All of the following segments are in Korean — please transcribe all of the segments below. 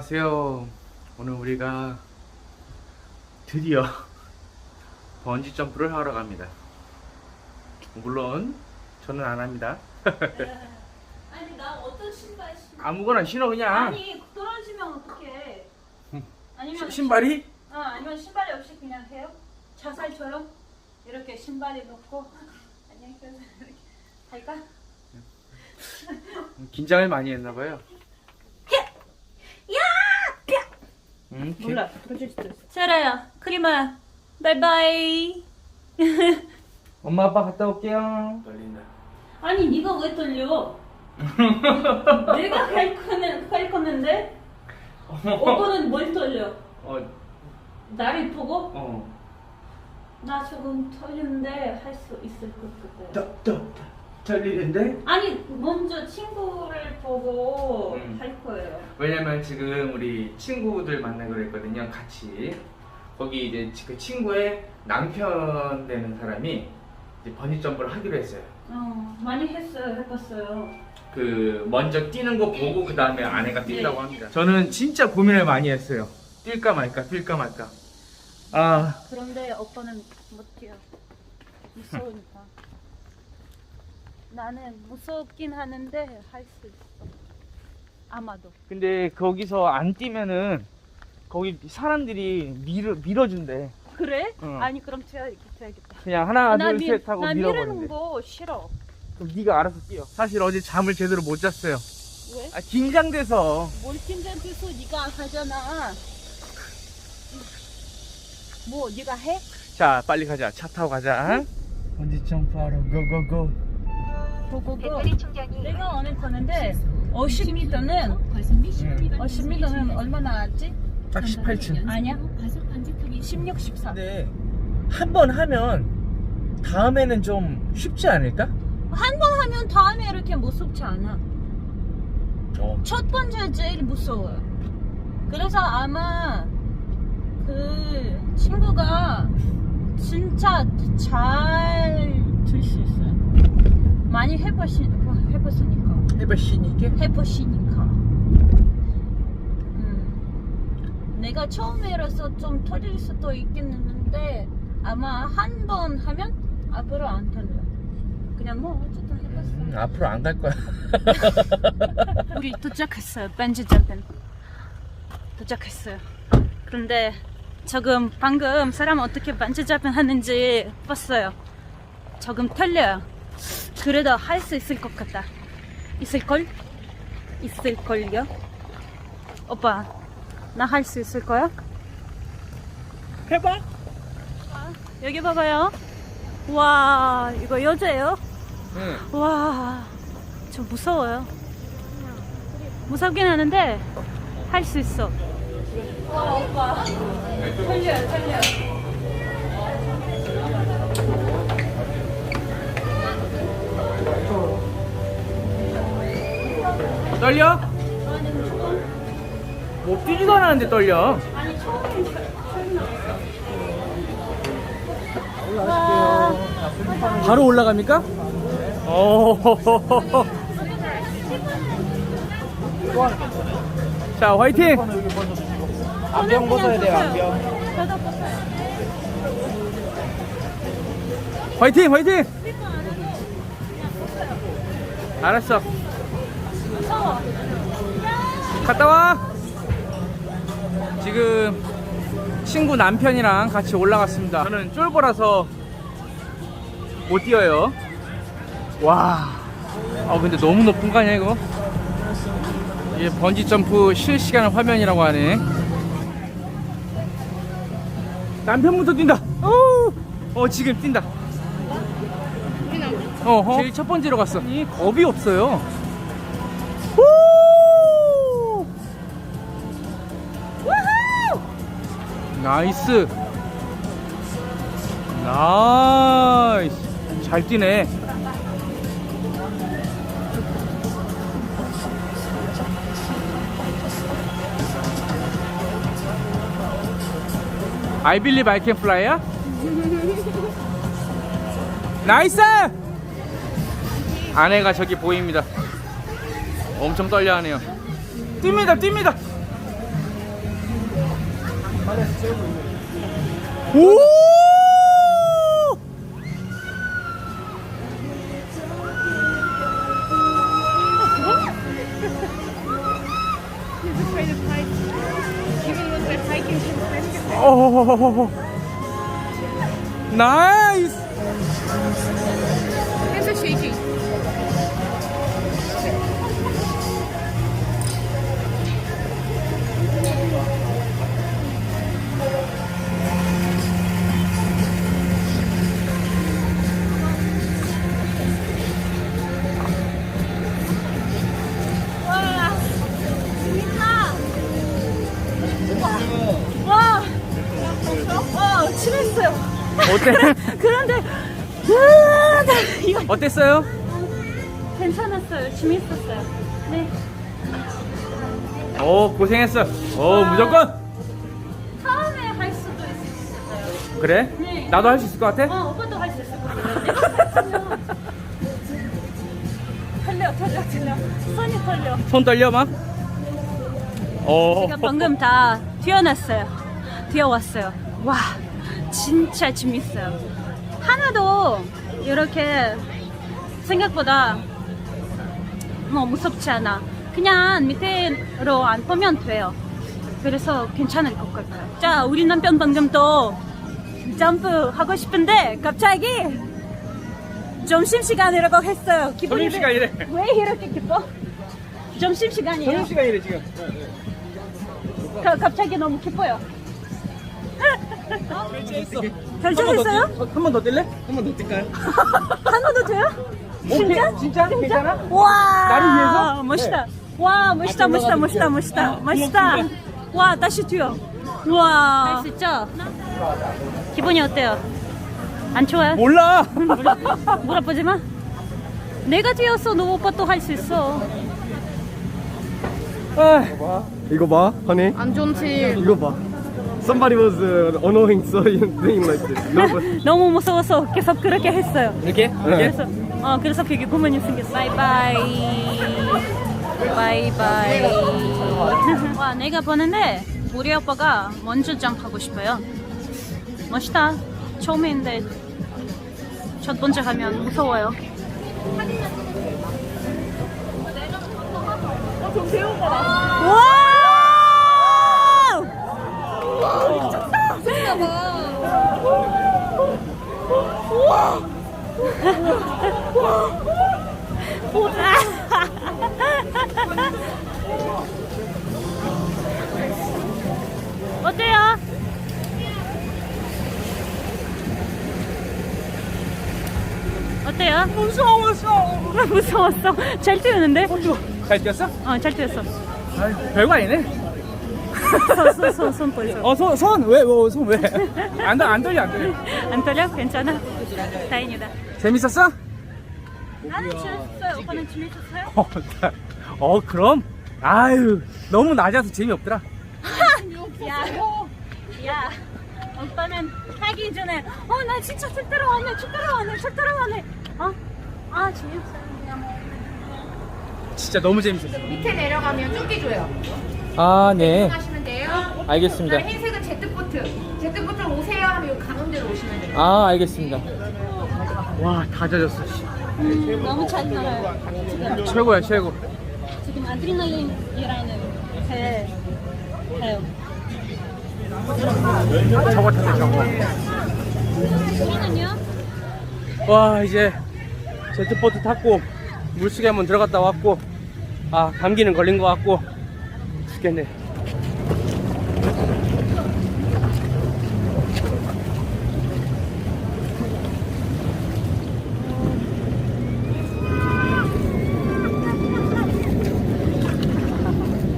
안녕하세요. 오늘 우리가 드디어 번지 점프를 하러 갑니다. 물론 저는 안 합니다. 아니 나 어떤 신발 신어? 아무거나 신어 그냥. 아니 떨어지면 어떡해? 아니면 시- 신발이? 어 아니면 신발이 없이 그냥 해요? 자살처럼 이렇게 신발에 넣고 안녕히 계세요 이렇게 할까? 긴장을 많이 했나 봐요. 야! 음, 기- 몰라 떨어질 수도 있어. 세라야 크리마야 바이바이. 엄마 아빠 갔다 올게요. 떨린다. 아니 네가 왜 떨려? 내가 갈 거는 갈 거는데 오빠는 뭘 떨려? 어, 나를 보고 어. 나 조금 떨리는데 할 수 있을 것 같아요. 떠, 떠, 떠. 떨리는데? 아니 먼저 친구를 보고 음. 할 거예요. 왜냐면 지금 우리 친구들 만나기로 했거든요. 같이. 거기 이제 그 친구의 남편 되는 사람이 이제 번지 점프를 하기로 했어요. 어 많이 했어요, 해봤어요. 그 먼저 뛰는 거 보고 그 다음에 아내가 뛴다고 네. 합니다. 저는 진짜 고민을 많이 했어요. 뛸까 말까, 뛸까 말까. 아, 그런데 오빠는 못 뛰어. 무서우니까. 나는 무섭긴 하는데 할 수 있어. 아마도. 근데 거기서 안 뛰면은 거기 사람들이 밀어 밀어준대. 그래? 응. 아니 그럼 뛰어야겠다. 뛰어야겠다. 그냥 하나, 나 둘, 밀- 셋 하고 나 밀어버린대. 미루는 거 싫어. 그럼 네가 알아서 뛰어. 사실 어제 잠을 제대로 못 잤어요. 왜? 아, 긴장돼서. 뭘 긴장돼서 네가 하잖아. 뭐 네가 해? 자, 빨리 가자. 차 타고 가자. 번지 점프하러 고고고. 배터리 충전이 내가 원했었는데 50m는 50m는 얼마나 왔지? 딱 18층. 아니야? 16, 14. 근데 한 번 하면 다음에는 좀 쉽지 않을까? 한 번 하면 다음에 이렇게 무섭지 않아. 어. 첫 번째 제일 무서워요. 그래서 아마 그 친구가 진짜 잘 들 수 있어요. 많이 해보시, 해봤으니까. 해보시니까. 해보시니까. 음, 내가 처음이라서 좀 터질 수도 있겠는데 아마 한 번 하면 앞으로 안 터져요. 그냥 뭐 어쨌든 해봤어. 음, 앞으로 안 갈 거야. 우리 도착했어요. 벤지 점핑. 도착했어요. 그런데 조금 방금 사람 어떻게 점핑 하는지 봤어요. 조금 틀려요. 그래도 할 수 있을 것 같다. 있을걸? 있을걸요? 오빠, 나 할 수 있을 거야? 해봐. 여기 봐봐요. 와, 이거 여자예요? 응. 와, 저 무서워요. 무섭긴 하는데 할 수 있어. 와, 오빠. 떨려요, 떨려 떨려? 뭐 뛰지도 않았는데 떨려. 아니, 처음엔 와, 바로 올라갑니까? 오. 자, 화이팅! 안경 벗어야 돼요, 안경. 화이팅, 화이팅! 알았어. 갔다 와. 지금 친구 남편이랑 같이 올라갔습니다. 저는 쫄보라서 못 뛰어요. 와. 아 근데 너무 높은 거 아니야 이거? 이게 번지 점프 실시간 화면이라고 하네. 남편부터 뛴다. 어, 어 지금 뛴다. 어, 제일 첫 번째로 갔어. 이 겁이 없어요. 나이스. 나이스. 잘 뛰네. I can fly야? 나이스! 아내가 저기 보입니다. 엄청 떨려하네요. 뜁니다, 뜁니다. 오! 오! 나 그런데, 으아, 이거 어땠어요? 괜찮았어요. 재밌었어요. 네. 오, 고생했어. 오, 무조건! 처음에 할 수도 있었어요. 그래? 네. 나도 할 수 있을 것 같아? 어, 오빠도 할 수 있을 것 같아요. 내가 했으면. 떨려, 떨려, 떨려. 손이 떨려. 손 떨려, 막? 오. 제가 방금 다 뛰어났어요. 뛰어왔어요. 와, 진짜 재밌어요. 하나도 이렇게 생각보다 뭐 무섭지 않아. 그냥 밑에로 안 보면 돼요. 그래서 괜찮을 것 같아요. 자, 우리 남편 방금 또 점프 하고 싶은데 갑자기 점심 시간이라고 했어요. 기분이 점심 시간이래. 왜, 왜 이렇게 기뻐? 점심 시간이에요. 시간이래, 지금. 가- 갑자기 너무 기뻐요. 결제했어. 결정했어요? 한 번 더 뛸래? 한 번 더 뛸까요? 한 번도 돼요? 진짜? 진짜? 괜찮아? 와! 나를 위해서? 멋있다. 와, 멋있다, 아, 멋있다, 멋있다, 멋있다, 어, 멋있다. 고맙습니다. 와, 다시 뛰어. 와. 할수 있죠? 기분이 어때요? 안 좋아요? 몰라! 물어보지 마. 내가 뛰었어, 너 오빠 또 할 수 있어. 아, 이거 봐, honey. 안 좋은 칠. 이거 봐. Somebody was uh, annoying, so doing like this. No, but 너무 무서워서 계속 그렇게 했어요. 이렇게? 이렇게? 그래서 어 그래서 그게 고문이 생겼어. 바이바이. 바이바이. 와 내가 보는데 우리 오빠가 먼저 점프하고 싶어요. 멋있다. 처음인데 첫 번째 하면 무서워요. 와! 어때요? 어때요? 무서웠어. 무서웠어. 잘 뛰었는데? 잘 뛰었어? 어, 잘 뛰었어. 아이, 별거 아니네. 손, 손, 손, 손 보여줘. 어, 손, 손, 왜, 왜, 손 왜? 안, 안 떨려, 안 떨려. 안 떨려? 괜찮아? 다행이다. 재밌었어? 나는 재밌었어요. 오빠는 재밌었어요? 어, 나- 어, 그럼? 아유, 너무 낮아서 재미없더라. 야, 야, 오빠는 하기 전에, 어, 나 진짜 쭉 따라왔네, 쭉 따라왔네, 쭉 따라왔네. 어? 아, 재밌어요. 그냥. 진짜 너무 재밌었어. 밑에 내려가면 쫓기 줘요. 아, 네. 알겠습니다. 그다음에 흰색은 제트보트. 제트보트 오세요 하면 요 가운데로 오시면 돼요. 아, 알겠습니다. 와, 다 젖었어. 씨. 음, 너무 잘 놀아요. 지금, 최고야, 최고. 지금 아드레날린이라는 배, 배요. 저거 탔네, 저거. 와, 이제 제트보트 탔고, 물속에 한번 들어갔다 왔고, 아, 감기는 걸린 것 같고, 죽겠네.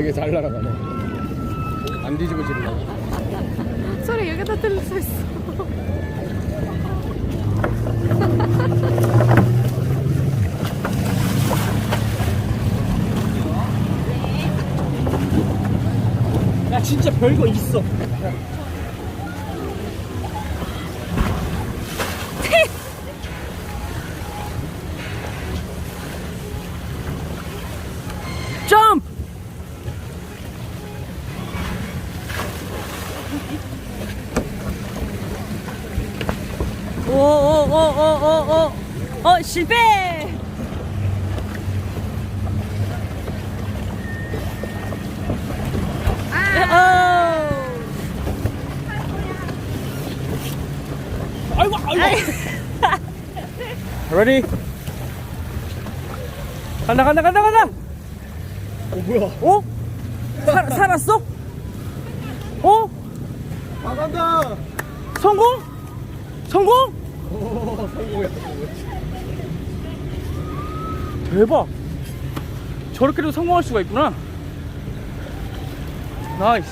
되게 잘 날아가네. 안 뒤집어지려고. 소리 여기다 들릴 수 있어. 야, 진짜 별거 있어. 점프! 어 실패 아. 아이고 아이고. Ready? 간다 간다 간다 간다. 어 뭐야? 어? 살 살았어? 어? 아 간다. 성공? 성공? 오 성공했다. 대박. 저렇게도 성공할 수가 있구나. 나이스.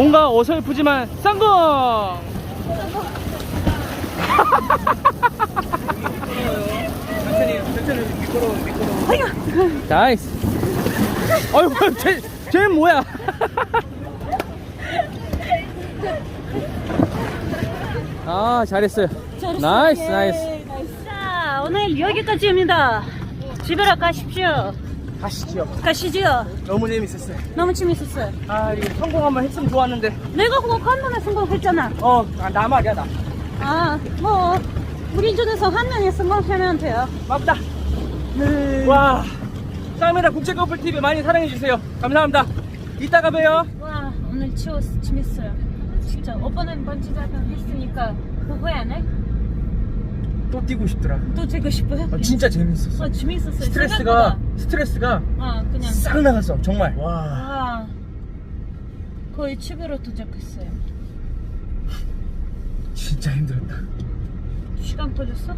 뭔가 어설프지만 성공! 천천히, 천천히 미끄러워, 미끄러워. 나이스. 어이구, 쟤, 쟤 뭐야? 아, 잘했어요. 나이스, 나이스. 자 오늘 여기까지입니다 집에로 가십시오 가시죠. 가시죠 너무 재밌었어요. 너무 재밌었어요 아, 이거 성공 한번 했으면 좋았는데. 내가 그거 한 번에 성공했잖아 어, 아, 나 말이야, 나. 아 뭐 우리 중에서 한 명이 성공하면 돼요 맞다. 와, 쌍메라 국제 커플 TV 많이 사랑해 주세요. 감사합니다. 이따가 봬요. 와 오늘 치워 재밌어요 진짜 오빠는 번지자랑 했으니까 후회 안 해? 또 뛰고 싶더라. 또 찍고 싶어요? 아, 진짜 재밌었어. 어 재밌었어요 스트레스가 생각보다. 스트레스가 어 그냥 싹 나갔어. 정말. 와, 와 거의 집으로 도착했어요 진짜 힘들었다. 시간 걸렸어?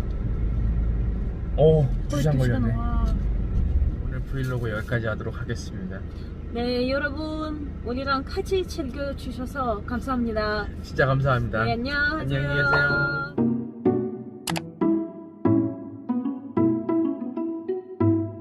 오, 거의 두 시간 두 시간, 걸렸네. 와. 오늘 브이로그 여기까지 하도록 하겠습니다. 네 여러분 우리랑 같이 즐겨 주셔서 감사합니다 진짜 감사합니다. 네 안녕하세요 안녕히 계세요.